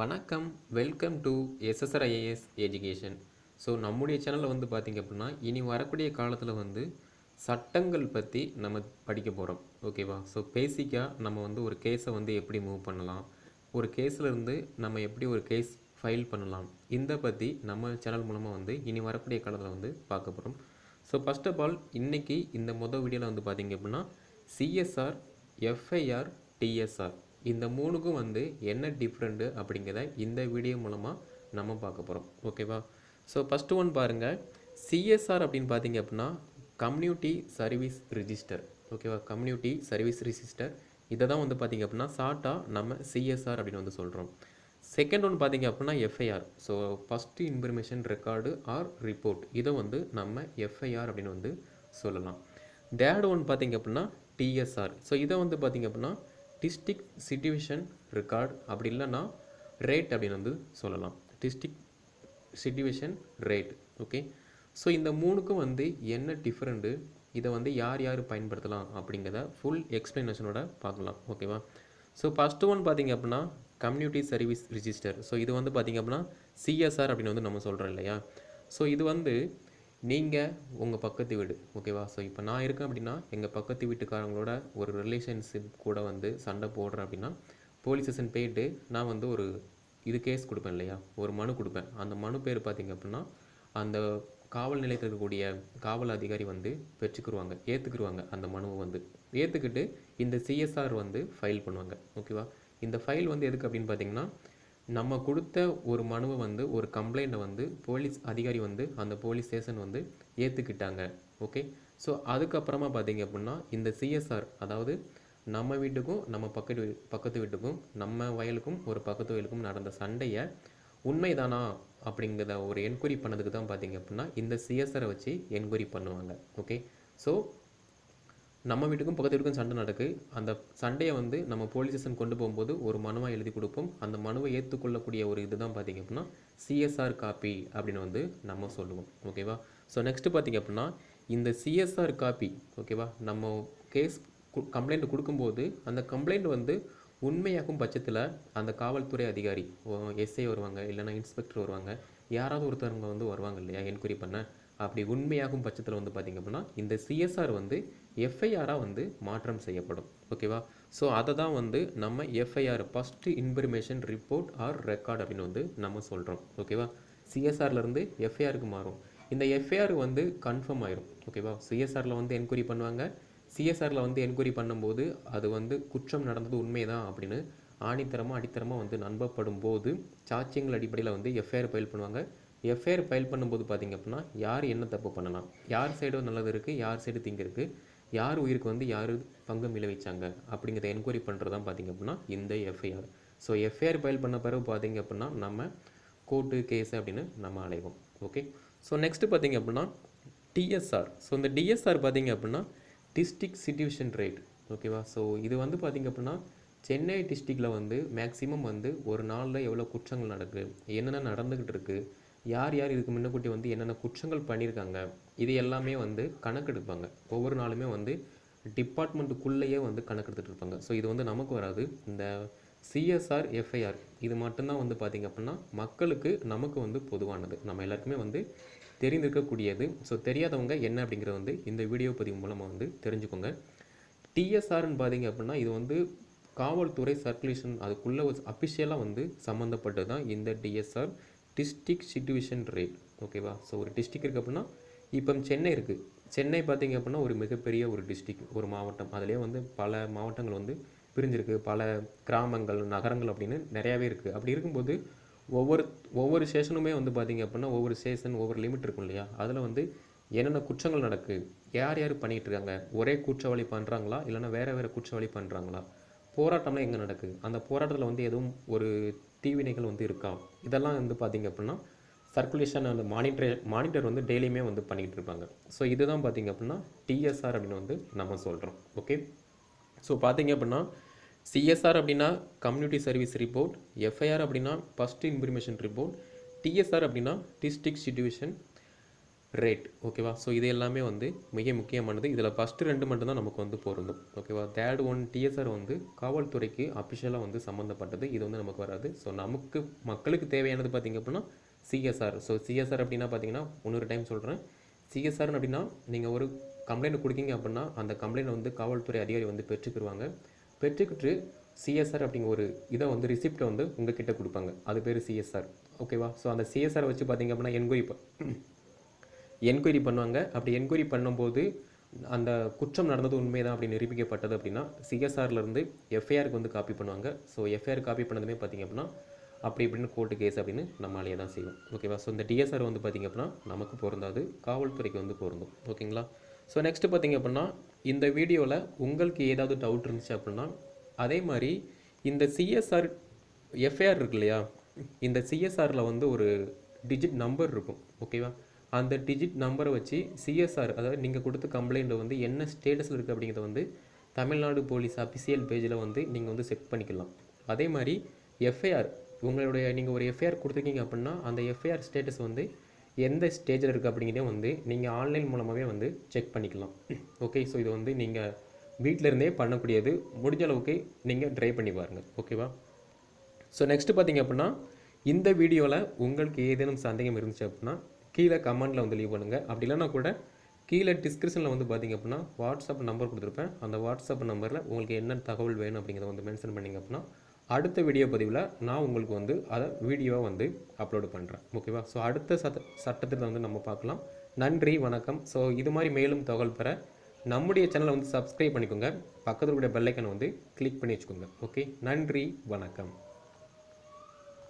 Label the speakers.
Speaker 1: வணக்கம். Welcome to SSR IAS education so நம்முடைய சேனலில் வந்து பார்த்திங்க அப்படின்னா இனி வரக்கூடிய காலத்தில் வந்து சட்டங்கள் பற்றி நம்ம படிக்க போகிறோம் ஓகேவா ஸோ பேசிக்காக நம்ம வந்து ஒரு கேஸை வந்து எப்படி மூவ் பண்ணலாம்? ஒரு கேஸ்லேருந்து நம்ம எப்படி ஒரு கேஸ் ஃபைல் பண்ணலாம்? இந்த பற்றி நம்ம சேனல் மூலமாக வந்து இனி வரக்கூடிய காலத்தில் வந்து பார்க்க போகிறோம் ஸோ ஃபர்ஸ்ட் ஆஃப் ஆல் இன்றைக்கி இந்த மொதல் வீடியோவில் வந்து பார்த்திங்க அப்படின்னா சிஎஸ்ஆர் எஃப்ஐஆர் டிஎஸ்ஆர் இந்த மூணுக்கும் வந்து என்ன டிஃப்ரெண்ட்டு அப்படிங்கிறத இந்த வீடியோ மூலமாக நம்ம பார்க்க போகிறோம் ஓகேவா ஸோ ஃபஸ்ட்டு ஒன் பாருங்கள் சிஎஸ்ஆர் அப்படின்னு பார்த்தீங்க அப்படின்னா கம்யூனிட்டி சர்வீஸ் ரிஜிஸ்டர் ஓகேவா கம்யூனிட்டி சர்வீஸ் ரிஜிஸ்டர் இதை தான் வந்து பார்த்திங்க அப்படின்னா ஷார்ட்டாக நம்ம சிஎஸ்ஆர் அப்படின்னு வந்து சொல்கிறோம் செகண்ட் ஒன் பார்த்தீங்க அப்படின்னா FIR so first information record or report இதை வந்து நம்ம எஃப்ஐஆர் அப்படின்னு வந்து சொல்லலாம். தேர்ட் ஒன் பார்த்தீங்க அப்படின்னா டிஎஸ்ஆர் ஸோ இதை வந்து பார்த்தீங்க அப்படின்னா டிஸ்டிக் சிட்டிவேஷன் ரெக்கார்ட் அப்படி இல்லைன்னா ரேட் அப்படின்னு வந்து சொல்லலாம். District situation rate okay so இந்த மூணுக்கும் வந்து என்ன டிஃப்ரெண்ட்டு இதை வந்து யார் யார் பயன்படுத்தலாம் அப்படிங்கிறத ஃபுல் எக்ஸ்ப்ளனேஷனோட பார்க்கலாம் ஓகேவா ஸோ ஃபஸ்ட்டு ஒன் பார்த்தீங்க அப்படின்னா கம்யூனிட்டி சர்வீஸ் ரிஜிஸ்டர் ஸோ இது வந்து பார்த்திங்க அப்படின்னா சிஎஸ்ஆர் அப்படின்னு வந்து நம்ம சொல்கிறோம் இல்லையா? ஸோ இது வந்து நீங்கள் உங்கள் பக்கத்து வீடு ஓகேவா ஸோ இப்போ நான் இருக்கேன் அப்படின்னா எங்கள் பக்கத்து வீட்டுக்காரங்களோட ஒரு ரிலேஷன்ஷிப் கூட வந்து சண்டை போடுறேன் அப்படின்னா போலீஸ் ஸ்டேஷன் போயிட்டு நான் வந்து ஒரு இது கேஸ் கொடுப்பேன் இல்லையா? ஒரு மனு கொடுப்பேன். அந்த மனு பேர் பார்த்திங்க அப்படின்னா அந்த காவல் நிலையத்தில் இருக்கக்கூடிய காவல் அதிகாரி வந்து பெற்றுக்குருவாங்க ஏற்றுக்குருவாங்க அந்த மனுவை வந்து. ஏற்றுக்கிட்டு இந்த சிஎஸ்ஆர் வந்து ஃபைல் பண்ணுவாங்க ஓகேவா இந்த ஃபைல் வந்து எதுக்கு அப்படின்னு பார்த்தீங்கன்னா நம்ம கொடுத்த ஒரு மனுவை வந்து ஒரு கம்ப்ளைண்ட்டை வந்து போலீஸ் அதிகாரி வந்து அந்த போலீஸ் ஸ்டேஷன் வந்து ஏற்றுக்கிட்டாங்க ஓகே ஸோ அதுக்கப்புறமா பார்த்தீங்க அப்படின்னா இந்த சிஎஸ்ஆர் அதாவது நம்ம வீட்டுக்கும் நம்ம பக்கத்து வீ பக்கத்து வீட்டுக்கும் நம்ம வயலுக்கும் ஒரு பக்கத்து வயலுக்கும் நடந்த சண்டையை உண்மைதானா அப்படிங்கிறத ஒரு என்கொயரி பண்ணதுக்கு தான் பார்த்தீங்க அப்படின்னா இந்த சிஎஸ்ஆரை வச்சு என்கொயரி பண்ணுவாங்க. ஓகே ஸோ நம்ம வீட்டுக்கும் பக்கத்து வீட்டுக்கும் சண்டை நடக்கு. அந்த சண்டையை வந்து நம்ம போலீஸ் ஸ்டேஷன் கொண்டு போகும்போது ஒரு மனுவாக எழுதி கொடுப்போம். அந்த மனுவை ஏற்றுக்கொள்ளக்கூடிய ஒரு இதுதான் பார்த்திங்க அப்படின்னா சிஎஸ்ஆர் காப்பி அப்படின்னு வந்து நம்ம சொல்லுவோம். ஓகேவா ஸோ நெக்ஸ்ட்டு பார்த்திங்க அப்படின்னா இந்த சிஎஸ்ஆர் காப்பி ஓகேவா நம்ம கேஸ் கம்ப்ளைண்ட் கொடுக்கும்போது அந்த கம்ப்ளைண்ட் வந்து உண்மையாகும் பட்சத்தில் அந்த காவல்துறை அதிகாரி எஸ்ஐ வருவாங்க இல்லைன்னா இன்ஸ்பெக்டர் வருவாங்க. யாராவது ஒருத்தவங்க வந்து வருவாங்க இல்லையா? என்கொயரி பண்ண. அப்படி உண்மையாகும் பட்சத்தில் வந்து பார்த்திங்க அப்படின்னா இந்த சிஎஸ்ஆர் வந்து எஃப்ஐஆராக வந்து மாற்றம் செய்யப்படும். ஓகேவா ஸோ அதை தான் வந்து நம்ம FIR first information report or record அப்படின்னு வந்து நம்ம சொல்கிறோம் ஓகேவா சிஎஸ்ஆர்லேருந்து எஃப்ஐஆருக்கு மாறும். இந்த எஃப்ஐஆர் வந்து கன்ஃபார்ம் ஆயிரும். ஓகேவா சிஎஸ்ஆரில் வந்து என்கொயரி பண்ணுவாங்க. சிஎஸ்ஆரில் வந்து என்கொயரி பண்ணும்போது அது வந்து குற்றம் நடந்தது உண்மைதான் அப்படின்னு ஆணித்தரமாக அடித்தரமாக வந்து நம்பப்படும் போது சாட்சியங்கள் அடிப்படையில் வந்து எஃப்ஐஆர் ஃபைல் பண்ணுவாங்க. எஃப்ஐஆர் ஃபைல் பண்ணும்போது பார்த்திங்க அப்படின்னா யார் என்ன தப்பு பண்ணலாம்? யார் சைடு நல்லது இருக்குது யார் சைடு தீங்கு இருக்குது யார் உயிருக்கு வந்து யார் பங்கம் விளைவிச்சாங்க அப்படிங்கிறத என்கொயரி பண்ணுறது தான் பார்த்தீங்க அப்படின்னா இந்த எஃப்ஐஆர் ஸோ எஃப்ஐஆர் ஃபைல் பண்ண பிறகு பார்த்திங்க அப்படின்னா நம்ம கோர்ட்டு கேஸ் அப்படின்னு நம்ம அலைவோம். ஓகே ஸோ நெக்ஸ்ட்டு பார்த்தீங்க அப்படின்னா டிஎஸ்ஆர் ஸோ இந்த டிஎஸ்ஆர் பார்த்திங்க அப்படின்னா டிஸ்ட்ரிக் சிச்சுவேஷன் ரேட் ஓகேவா ஸோ இது வந்து பார்த்தீங்க அப்படின்னா சென்னை டிஸ்ட்ரிக்டில் வந்து மேக்ஸிமம் வந்து ஒரு நாளில் எவ்வளோ குற்றங்கள் நடக்குது என்னென்ன நடந்துக்கிட்டு இருக்குது யார் யார் இதுக்கு முன்னக்கூட்டி வந்து என்னென்ன குற்றங்கள் பண்ணியிருக்காங்க இது எல்லாமே வந்து கணக்கெடுப்பாங்க. ஒவ்வொரு நாளுமே வந்து டிபார்ட்மெண்ட்டுக்குள்ளேயே வந்து கணக்கெடுத்துட்டு இருப்பாங்க ஸோ இது வந்து நமக்கு வராது. இந்த சிஎஸ்ஆர் எஃப்ஐஆர் இது மட்டும்தான் வந்து பார்த்திங்க அப்படின்னா மக்களுக்கு நமக்கு வந்து பொதுவானது. நம்ம எல்லாருக்குமே வந்து தெரிந்திருக்கக்கூடியது. ஸோ தெரியாதவங்க என்ன அப்படிங்கிறத வந்து இந்த வீடியோ பதிவு மூலமாக வந்து தெரிஞ்சுக்கோங்க. டிஎஸ்ஆர்னு பார்த்தீங்க அப்படின்னா இது வந்து காவல்துறை சர்க்குலேஷன் அதுக்குள்ளே அஃபிஷியலாக வந்து சம்மந்தப்பட்டது தான் இந்த டிஎஸ்ஆர் டிஸ்ட்ரிக்ட் சிட்டுவேஷன் ரேட் ஓகேவா ஸோ ஒரு டிஸ்ட்ரிக் இருக்குது அப்படின்னா இப்போ சென்னை இருக்குது சென்னை பார்த்திங்க அப்படின்னா ஒரு மிகப்பெரிய ஒரு டிஸ்ட்ரிக் ஒரு மாவட்டம். அதுலேயே வந்து பல மாவட்டங்கள் வந்து பிரிஞ்சிருக்கு. பல கிராமங்கள் நகரங்கள் அப்படின்னு நிறையாவே இருக்குது அப்படி இருக்கும்போது ஒவ்வொரு ஒவ்வொரு ஸ்டேஷனுமே வந்து பார்த்திங்க அப்படின்னா ஒவ்வொரு ஸ்டேஷன் ஒவ்வொரு லிமிட் இருக்கும் இல்லையா? அதில் வந்து என்னென்ன குற்றங்கள் நடக்கு? யார் யார் பண்ணிகிட்டு இருக்காங்க? ஒரே குற்றவாளி பண்ணுறாங்களா இல்லைன்னா வேறு வேறு குற்றவாளி பண்ணுறாங்களா போராட்டம்லாம் எங்கே நடக்குது அந்த போராட்டத்தில் வந்து எதுவும் ஒரு தீவினைகள் வந்து இருக்கா? இதெல்லாம் வந்து பார்த்திங்க அப்படின்னா சர்க்குலேஷன் அந்த மானிட்டர் மானிட்டர் வந்து டெய்லியுமே வந்து பண்ணிகிட்டு இருப்பாங்க. ஸோ இதுதான் பார்த்திங்க அப்படின்னா டிஎஸ்ஆர் அப்படின்னு வந்து நம்ம சொல்கிறோம் ஓகே ஸோ பார்த்தீங்க அப்படின்னா சிஎஸ்ஆர் அப்படின்னா கம்யூனிட்டி சர்வீஸ் ரிப்போர்ட் எஃப்ஐஆர் அப்படின்னா ஃபஸ்ட் இன்ஃபர்மேஷன் ரிப்போர்ட் டிஎஸ்ஆர் அப்படின்னா டிஸ்ட்ரிக்ட் சிச்சுவேஷன் ரேட் ஓகேவா ஸோ இது எல்லாமே வந்து மிக முக்கியமானது. இதில் ஃபஸ்ட்டு ரெண்டு மட்டும்தான் நமக்கு வந்து பொருந்தும் ஓகேவா தேர்ட் ஒன் டிஎஸ்ஆர் வந்து காவல்துறைக்கு அஃபிஷியலாக வந்து சம்மந்தப்பட்டது இது வந்து நமக்கு வராது. ஸோ நமக்கு மக்களுக்கு தேவையானது பார்த்திங்க அப்படின்னா சிஎஸ்ஆர் ஸோ சிஎஸ்ஆர் அப்படின்னா பார்த்தீங்கன்னா இன்னொரு டைம் சொல்கிறேன் சிஎஸ்ஆர்னு அப்படின்னா நீங்கள் ஒரு கம்ப்ளைண்ட் கொடுக்கீங்க அப்படின்னா அந்த கம்ப்ளைண்ட் வந்து காவல்துறை அதிகாரி வந்து பெற்றுக்கிடுவாங்க பெற்றுக்கிட்டு சிஎஸ்ஆர் அப்படிங்கிற ஒரு இதை வந்து ரிசிப்டை வந்து உங்ககிட்ட கொடுப்பாங்க. அது பேர் சிஎஸ்ஆர் ஓகேவா ஸோ அந்த சிஎஸ்ஆர் வச்சு பார்த்தீங்க அப்படின்னா என்கொயரி என்கொயரி பண்ணுவாங்க. அப்படி என்கொயரி பண்ணும்போது அந்த குற்றம் நடந்தது உண்மைதான் அப்படி நிரூபிக்கப்பட்டது அப்படின்னா சிஎஸ்ஆர்லேருந்து எஃப்ஐஆருக்கு வந்து காப்பி பண்ணுவாங்க. ஸோ எஃப்ஐஆர் காப்பி பண்ணதுமே பார்த்திங்க அப்படின்னா அப்படி இப்படின்னு கோர்ட்டு கேஸ் அப்படின்னு நம்ம அலைய தான் செய்வோம். ஓகேவா ஸோ இந்த டிஎஸ்ஆர் வந்து பார்த்திங்க அப்படின்னா நமக்கு பொருந்தாது. காவல்துறைக்கு வந்து பொருந்தும். ஓகேங்களா ஸோ நெக்ஸ்ட்டு பார்த்திங்க அப்படின்னா இந்த வீடியோவில் உங்களுக்கு ஏதாவது டவுட் இருந்துச்சு அப்படின்னா அதே மாதிரி இந்த சிஎஸ்ஆர் எஃப்ஐஆர் இருக்கு இல்லையா? இந்த சிஎஸ்ஆரில் வந்து ஒரு டிஜிட் நம்பர் இருக்கும். ஓகேவா அந்த டிஜிட் நம்பரை வச்சு சிஎஸ்ஆர் அதாவது நீங்கள் கொடுத்த கம்ப்ளைண்ட்டை வந்து என்ன ஸ்டேட்டஸில் இருக்குது அப்படிங்கிறத வந்து தமிழ்நாடு போலீஸ் அஃபிஷியல் பேஜில் வந்து நீங்கள் வந்து செக் பண்ணிக்கலாம். அதே மாதிரி எஃப்ஐஆர் உங்களுடைய நீங்கள் ஒரு எஃப்ஐஆர் கொடுத்துருக்கீங்க அப்படின்னா அந்த எஃப்ஐஆர் ஸ்டேட்டஸ் வந்து எந்த ஸ்டேஜில் இருக்குது அப்படிங்கிறதே வந்து நீங்கள் ஆன்லைன் மூலமாகவே வந்து செக் பண்ணிக்கலாம். ஓகே ஸோ இது வந்து நீங்கள் வீட்டிலருந்தே பண்ணக்கூடியது முடிஞ்ச அளவுக்கு நீங்கள் ட்ரை பண்ணி பாருங்கள் ஓகேவா ஸோ நெக்ஸ்ட்டு பார்த்தீங்க அப்படின்னா இந்த வீடியோவில் உங்களுக்கு ஏதேனும் சந்தேகம் இருந்துச்சு அப்படின்னா கீழே கமெண்ட்டில் வந்து லீவ் பண்ணுங்கள் அப்படி இல்லைன்னா கூட கீழே டிஸ்கிரிப்ஷனில் வந்து பார்த்தீங்க அப்படின்னா வாட்ஸ்அப் நம்பர் கொடுத்துருப்பேன். அந்த வாட்ஸ்அப் நம்பரில் உங்களுக்கு என்ன தகவல் வேணும் அப்படிங்கிறத வந்து மென்ஷன் பண்ணிங்க அப்படின்னா அடுத்த வீடியோ பதிவில் நான் உங்களுக்கு வந்து அதை வீடியோவாக வந்து அப்லோடு பண்ணுறேன் ஓகேவா ஸோ அடுத்த சட்ட சட்டத்தில் வந்து நம்ம பார்க்கலாம். நன்றி வணக்கம். ஸோ இது மாதிரி மேலும் தகவல் பெற நம்முடைய சேனலை வந்து சப்ஸ்கிரைப் பண்ணிக்கோங்க. பக்கத்தில் கூட பெல்லைக்கனை வந்து கிளிக் பண்ணி வச்சுக்கோங்க. ஓகே நன்றி வணக்கம்.